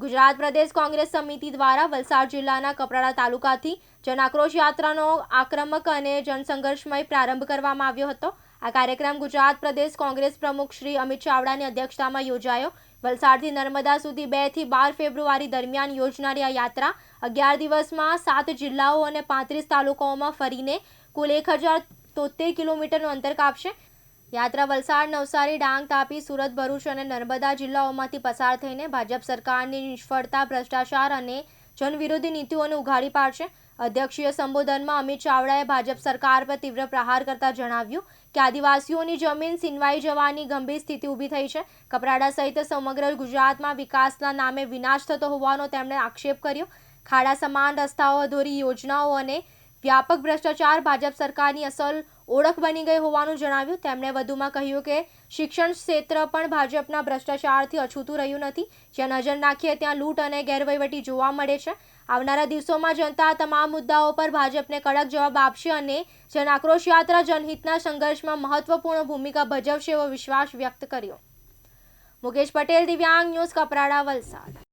ગુજરાત પ્રદેશ કોંગ્રેસ સમિતિ દ્વારા વલસાડ જિલ્લાના કપરાડા તાલુકાથી જન આક્રોશ યાત્રાનો આક્રમક અને જનસંઘર્ષમય પ્રારંભ કરવામાં આવ્યો હતો. આ કાર્યક્રમ ગુજરાત પ્રદેશ કોંગ્રેસ પ્રમુખ શ્રી અમિત ચાવડાની અધ્યક્ષતામાં યોજાયો. વલસાડથી નર્મદા સુધી બેથી બાર ફેબ્રુઆરી દરમિયાન યોજનારી આ યાત્રા અગિયાર દિવસમાં સાત જિલ્લાઓ અને પાંત્રીસ તાલુકાઓમાં ફરીને કુલ એક હજાર તોતેર કિલોમીટરનું અંતર કાપશે. યાત્રા વલસાડ, નવસારી, ડાંગ, તાપી, સુરત, ભરૂચ અને નર્મદા જિલ્લાઓમાંથી પસાર થઈને ભાજપ સરકારની નિષ્ફળતા, ભ્રષ્ટાચાર અને જનવિરોધી નીતિઓને ઉઘાડી પાડશે. અધ્યક્ષીય સંબોધનમાં અમિત ચાવડાએ ભાજપ સરકાર પર તીવ્ર પ્રહાર કરતા જણાવ્યું કે આદિવાસીઓની જમીન સિનવાઈ જવાની ગંભીર સ્થિતિ ઊભી થઈ છે. કપરાડા સહિત સમગ્ર ગુજરાતમાં વિકાસના નામે વિનાશ થતો હોવાનો તેમણે આક્ષેપ કર્યો. ખાડા સમાન રસ્તાઓ, અધૂરી યોજનાઓ અને વ્યાપક ભ્રષ્ટાચાર, ભાજપ સરકારની અસલ ઓળખ બની ગઈ હોવાનું જણાવ્યું. તેમણે વધુમાં કહ્યું કે શિક્ષણ ક્ષેત્ર પણ ભાજપના ભ્રષ્ટાચારથી અછૂતું રહ્યું નથી. જ્યાં નજર નાખીએ ત્યાં લૂંટ અને ગેરવહીવટી જોવા મળે છે. આવનારા દિવસોમાં જનતા તમામ મુદ્દાઓ પર ભાજપને કડક જવાબ આપશે અને જન આક્રોશ યાત્રા જનહિતના સંઘર્ષમાં મહત્વપૂર્ણ ભૂમિકા ભજવશે એવો વિશ્વાસ વ્યક્ત કર્યો. મુકેશ પટેલ, દિવ્યાંગ ન્યૂઝ, કપરાડા, વલસાડ.